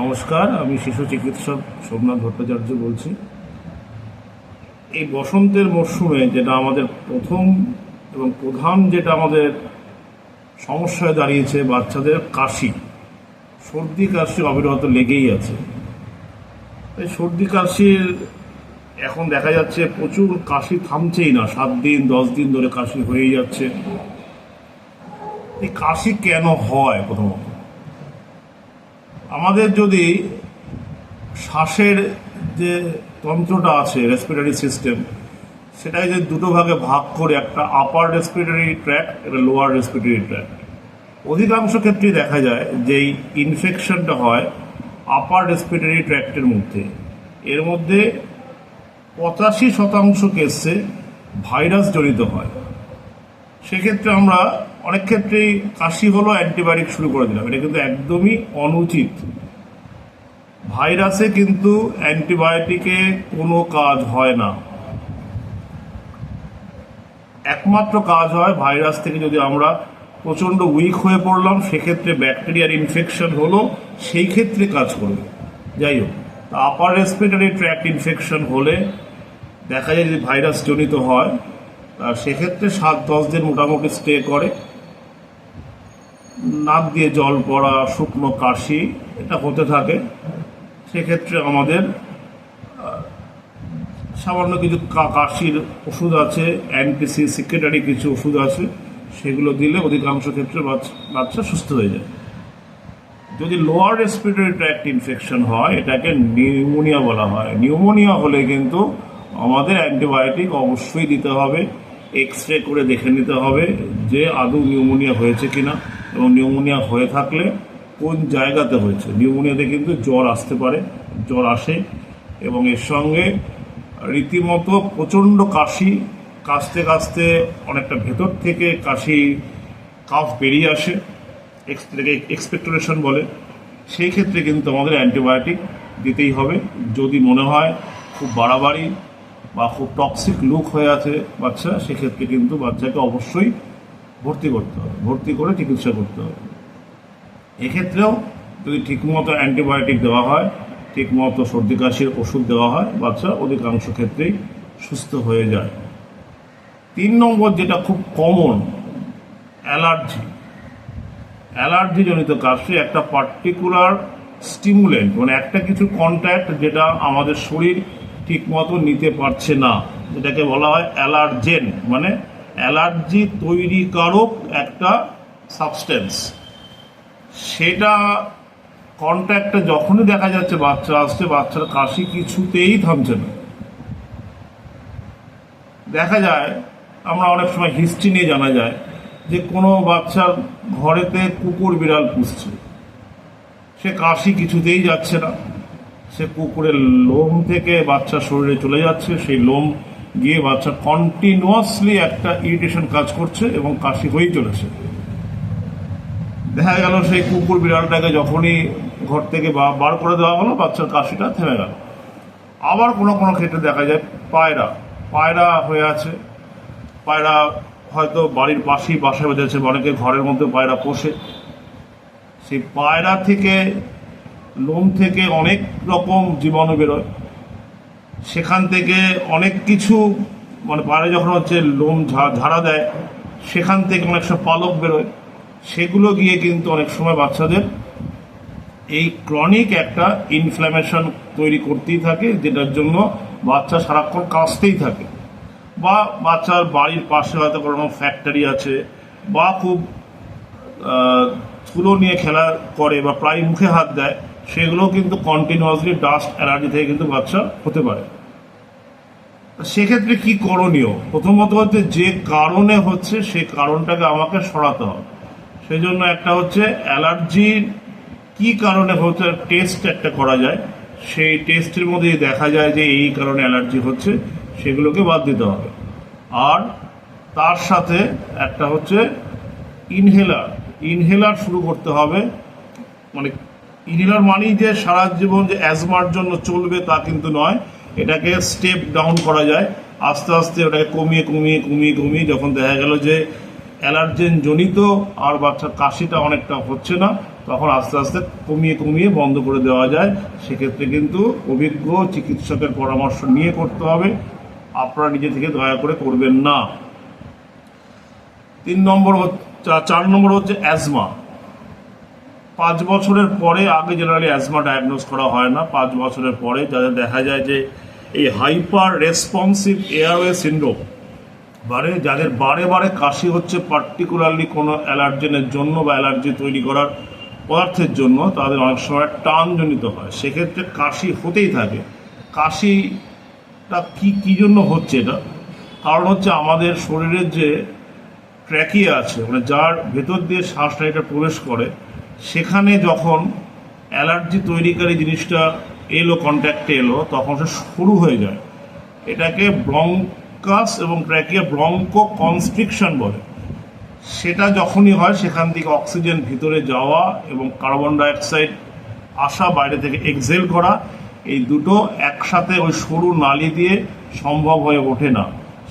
নমস্কার, আমি শিশু চিকিৎসক সোমনাথ ভট্টাচার্য বলছি। এই বসন্তের মরশুমে যেটা আমাদের প্রথম এবং প্রধান যেটা আমাদের সমস্যায় দাঁড়িয়েছে বাচ্চাদের কাশি, সর্দি কাশি অবিরত লেগেই আছে। এই সর্দি কাশির এখন দেখা যাচ্ছে প্রচুর কাশি থামছেই না, সাত দিন, দশ দিন ধরে কাশি হয়েই যাচ্ছে। এই কাশি কেন হয় প্রথমত? আমাদের যদি শ্বাসের যে তন্ত্রটা আছে রেসপিরেটরি সিস্টেম সেটাই যদি দুটো ভাগে ভাগ করে, একটা আপার রেসপিরেটরি ট্র্যাক একটা লোয়ার রেসপিরেটরি ট্র্যাক অধিকাংশ ক্ষেত্রেই দেখা যায় যে এই ইনফেকশনটা হয় আপার রেসপিরেটরি ট্র্যাক্টের মধ্যে। এর মধ্যে পঁচাশি শতাংশ কেসে ভাইরাস জড়িত হয়। সেক্ষেত্রে আমরা অনেক ক্ষেত্রেই কাশি হলো, অ্যান্টিবায়োটিক শুরু করে দিলাম। এটা কিন্তু একদমই অনুচিত। ভাইরাসে কিন্তু অ্যান্টিবায়োটিকে কোনো কাজ হয় না। একমাত্র কাজ হয় ভাইরাস থেকে যদি আমরা প্রচণ্ড উইক হয়ে পড়লাম, সেক্ষেত্রে ব্যাকটেরিয়ার ইনফেকশন হলো, সেই ক্ষেত্রে কাজ করবে। যাই হোক আপার রেসপিরেটরি ট্র্যাক্ট ইনফেকশন হলে দেখা যায় যদি ভাইরাস জনিত হয় সেক্ষেত্রে সাত দশ দিন মোটামুটি স্টে করে। নাক দিয়ে জল পড়া শুকনো কাশি, এটা হতে থাকে। সেক্ষেত্রে আমাদের সামান্য কিছু কাশির ওষুধ আছে অ্যান্টিসি সিক্রেটারি কিছু ওষুধ আছে, সেগুলো দিলে অধিকাংশ ক্ষেত্রে বাচ্চা সুস্থ হয়ে যায়। যদি লোয়ার রেসপিরেটরি ট্র্যাক্ট ইনফেকশন হয়, এটাকে নিউমোনিয়া বলা হয়। নিউমোনিয়া হলে কিন্তু আমাদের অ্যান্টিবায়োটিক অবশ্যই দিতে হবে এক্স রে করে দেখে নিতে হবে যে আদৌ নিউমোনিয়া হয়েছে কিনা। এবং নিউমোনিয়া হয়ে থাকলে কোন জায়গাতে হয়েছে? নিউমোনিয়াতে কিন্তু জ্বর আসতে পারে, জ্বর আসে এবং এর সঙ্গে রীতিমতো প্রচণ্ড কাশি, কাশতে কাশতে অনেকটা ভেতর থেকে কাশি কাফ বেরিয়ে আসে এক্সপেক্টোরেশন বলে। সেই ক্ষেত্রে কিন্তু আমাদের অ্যান্টিবায়োটিক দিতেই হবে। যদি মনে হয় খুব বাড়াবাড়ি বা খুব টক্সিক লুক হয়ে আছে বাচ্চা সেক্ষেত্রে কিন্তু বাচ্চাকে অবশ্যই ভর্তি করতে হবে। ভর্তি করে চিকিৎসা করতে হবে। এক্ষেত্রেও যদি ঠিকমতো অ্যান্টিবায়োটিক দেওয়া হয়, ঠিকমতো সর্দি কাশির ওষুধ দেওয়া হয়, বাচ্চা অধিকাংশ ক্ষেত্রেই সুস্থ হয়ে যায়। তিন নম্বর যেটা খুব কমন অ্যালার্জি। অ্যালার্জি জনিত কাশি একটা পার্টিকুলার স্টিমুলেন্ট মানে একটা কিছু কন্ট্যাক্ট যেটা আমাদের শরীর ঠিকমতো নিতে পারছে না, যেটাকে বলা হয় অ্যালার্জেন মানে অ্যালার্জি তৈরিকারক একটা সাবস্টেন্স সেটা কন্ট্যাক্টে যখনই দেখা যাচ্ছে, বাচ্চা আসছে, বাচ্চার কাশি কিছুতেই থামছে না। দেখা যায়, আমরা অনেক সময় হিস্ট্রি নিয়ে জানা যায় যে কোনো বাচ্চার ঘরেতে কুকুর বিড়াল পুষছে। সে কাশি কিছুতেই যাচ্ছে না। সে কুকুরের লোম থেকে বাচ্চার শরীরে চলে যাচ্ছে, সেই লোম গিয়ে বাচ্চা কন্টিনিউয়াসলি একটা ইরিটেশন কাজ করছে এবং কাশি হয়েই চলেছে। দেখা গেল সেই কুকুর বিড়ালটাকে যখনই ঘর থেকে বা- বার করে দেওয়া হলো, বাচ্চার কাশিটা থেমে গেল। আবার কোনো কোনো ক্ষেত্রে দেখা যায় পায়রা পায়রা হয়ে আছে। পায়রা হয়তো বাড়ির পাশেই বাসা বেঁধেছে, অনেকে ঘরের মধ্যে পায়রা পোষে। সেই পায়রা থেকে, লোম থেকে অনেক রকম জীবাণু বেরোয়। সেখান থেকে অনেক কিছু মানে পায়রা যখন হচ্ছে লোম ঝাড়া দেয়, সেখান থেকে অনেক সময় পালক বেরোয়। সেগুলো গিয়ে কিন্তু অনেক সময় বাচ্চাদের এই ক্রনিক একটা ইনফ্ল্যামেশন তৈরি করতেই থাকে, যেটার জন্য বাচ্চা সারাক্ষণ কাশতেই থাকে। বা বাচ্চার বাড়ির পাশে হয়তো কোনো ফ্যাক্টরি আছে, বা খুব ধুলো নিয়ে খেলা করে বা প্রায় মুখে হাত দেয় সেগুলো কিন্তু কন্টিনিউয়াসলি ডাস্ট অ্যালার্জি থেকে কিন্তু বাচ্চা হতে পারে। সেক্ষেত্রে কি করণীয়? প্রথমত হচ্ছে যে কারণে হচ্ছে সেই কারণটাকে আমাকে সরাতে হবে। সেই জন্য একটা হচ্ছে অ্যালার্জির কি কারণে হচ্ছে টেস্ট একটা করা যায়, সেই টেস্টের মধ্যে দেখা যায় যে এই কারণে অ্যালার্জি হচ্ছে, সেগুলোকে বাদ দিতে হবে। আর তার সাথে একটা হচ্ছে ইনহেলার ইনহেলার শুরু করতে হবে মানে ইনহেলার মানেই যে সারা জীবন যে অ্যাজমার জন্য চলবে তা কিন্তু নয়। এটাকে স্টেপ ডাউন করা যায়। আস্তে আস্তে ওটাকে কমিয়ে কমিয়ে কমিয়ে কমিয়ে যখন দেখা গেল যে অ্যালার্জেন জনিত আর বাচ্চার কাশিটা অনেকটা হচ্ছে না, তখন আস্তে আস্তে কমিয়ে কমিয়ে বন্ধ করে দেওয়া যায়। সেক্ষেত্রে কিন্তু অভিজ্ঞ চিকিৎসকের পরামর্শ নিয়ে করতে হবে। আপনারা নিজে থেকে দয়া করে করবেন না। তিন নম্বর চার নম্বর হচ্ছে অ্যাজমা পাঁচ বছরের পরে আগে জেনারেলি অ্যাজমা ডায়াগনোজ করা হয় না। পাঁচ বছরের পরে যাদের দেখা যায় যে এই হাইপার রেসপন্সিভ এয়ারওয়ে সিন্ড্রোম বারে, যাদের বারে বারে কাশি হচ্ছে পার্টিকুলারলি কোনো অ্যালার্জেনের জন্য বা অ্যালার্জি তৈরি করার পদার্থের জন্য, তাদের অনেক সময় টানজনিত হয়। সেক্ষেত্রে কাশি হতেই থাকে। কাশিটা কি, কী জন্য হচ্ছে এটা? কারণ হচ্ছে আমাদের শরীরের যে ট্র্যাকিয়া আছে মানে যার ভেতর দিয়ে শ্বাসটা নালীটা প্রবেশ করে সেখানে যখন অ্যালার্জি তৈরিকারী জিনিসটা এলো কন্ট্যাক্টে এলো, তখন সে শুরু হয়ে যায়। এটাকে ব্রঙ্কাস এবং ট্র্যাকিয়া ব্রঙ্কো কনস্ট্রিকশন বলে। সেটা যখনই হয়, সেখান থেকে অক্সিজেন ভিতরে যাওয়া এবং কার্বন ডাইঅক্সাইড আসা, বাইরে থেকে এক্সেল করা, এই দুটো একসাথে ওই সরু নালি দিয়ে সম্ভব হয়ে ওঠে না।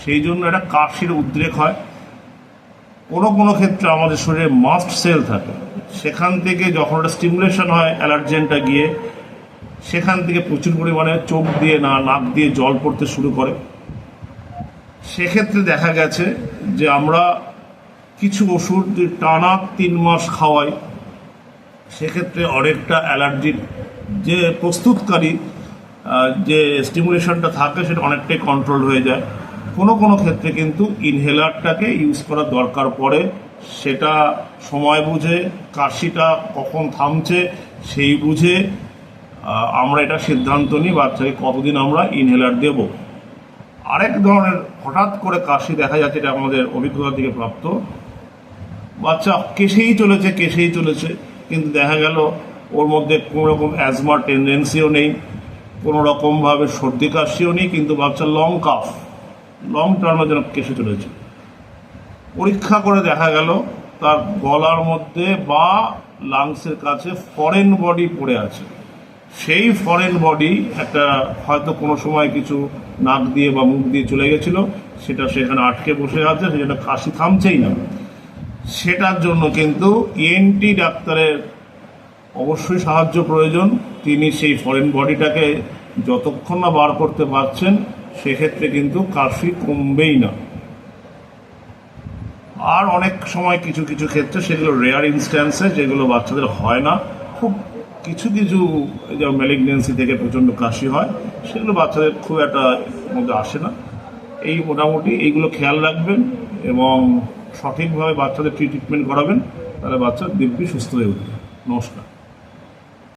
সেই জন্য এটা কাশির উদ্রেক হয়। কোনো কোনো ক্ষেত্রে আমাদের শরীরে মাস্ট সেল থাকে। সেখান থেকে যখন ওটা স্টিমুলেশন হয়, অ্যালার্জেনটা গিয়ে সেখান থেকে প্রচুর পরিমাণে চোখ দিয়ে না, নাক দিয়ে জল পড়তে শুরু করে। সেক্ষেত্রে দেখা গেছে যে আমরা কিছু ওষুধ টানা তিন মাস খাওয়াই, সেক্ষেত্রে অনেকটা অ্যালার্জির যে প্রস্তুতকারী যে স্টিমুলেশনটা থাকে, সেটা অনেকটাই কন্ট্রোল হয়ে যায়। কোনো কোনো ক্ষেত্রে কিন্তু ইনহেলারটাকে ইউজ করার দরকার পড়ে, সেটা সময় বুঝে, কাশিটা কখন থামছে সেই বুঝে আমরা এটা সিদ্ধান্ত নিই বাচ্চাকে কতদিন আমরা ইনহেলার দেব। আরেক ধরনের হঠাৎ করে কাশি দেখা যাচ্ছে, এটা আমাদের অভিজ্ঞতা থেকে প্রাপ্ত। বাচ্চা কেসেই চলেছে কেসেই চলেছে, কিন্তু দেখা গেল ওর মধ্যে কোনো রকম অ্যাজমার টেন্ডেন্সিও নেই, কোনো রকমভাবে সর্দি কাশিও নেই, কিন্তু বাচ্চা লং কাফ লং টার্মের জন্য কেসে চলেছে। পরীক্ষা করে দেখা গেল, তার গলার মধ্যে বা লাংসের কাছে ফরেন বডি পড়ে আছে। সেই ফরেন বডি একটা হয়তো কোনো সময় কিছু নাক দিয়ে বা মুখ দিয়ে চলে গেছিল, সেটা সেখানে আটকে বসে আছে সেটা কাশি থামছেই না। সেটার জন্য কিন্তু ইএনটি ডাক্তারের অবশ্যই সাহায্য প্রয়োজন। তিনি সেই ফরেন বডিটাকে যতক্ষণ না বার করতে পারছেন সেক্ষেত্রে কিন্তু কাশি কমবেই না। আর অনেক সময় কিছু কিছু ক্ষেত্রে সেগুলো রেয়ার ইনস্ট্যান্সে যেগুলো বাচ্চাদের হয় না, খুব কিছু কিছু যেমন ম্যালিগনেন্সি থেকে প্রচণ্ড কাশি হয়, সেগুলো বাচ্চাদের খুব একটা মধ্যে আসে না। এই মোটামুটি এইগুলো খেয়াল রাখবেন এবং সঠিকভাবে বাচ্চাদের ট্রিটমেন্ট করাবেন, তাহলে বাচ্চা দিব্যি সুস্থ হয়ে উঠবে। নমস্কার।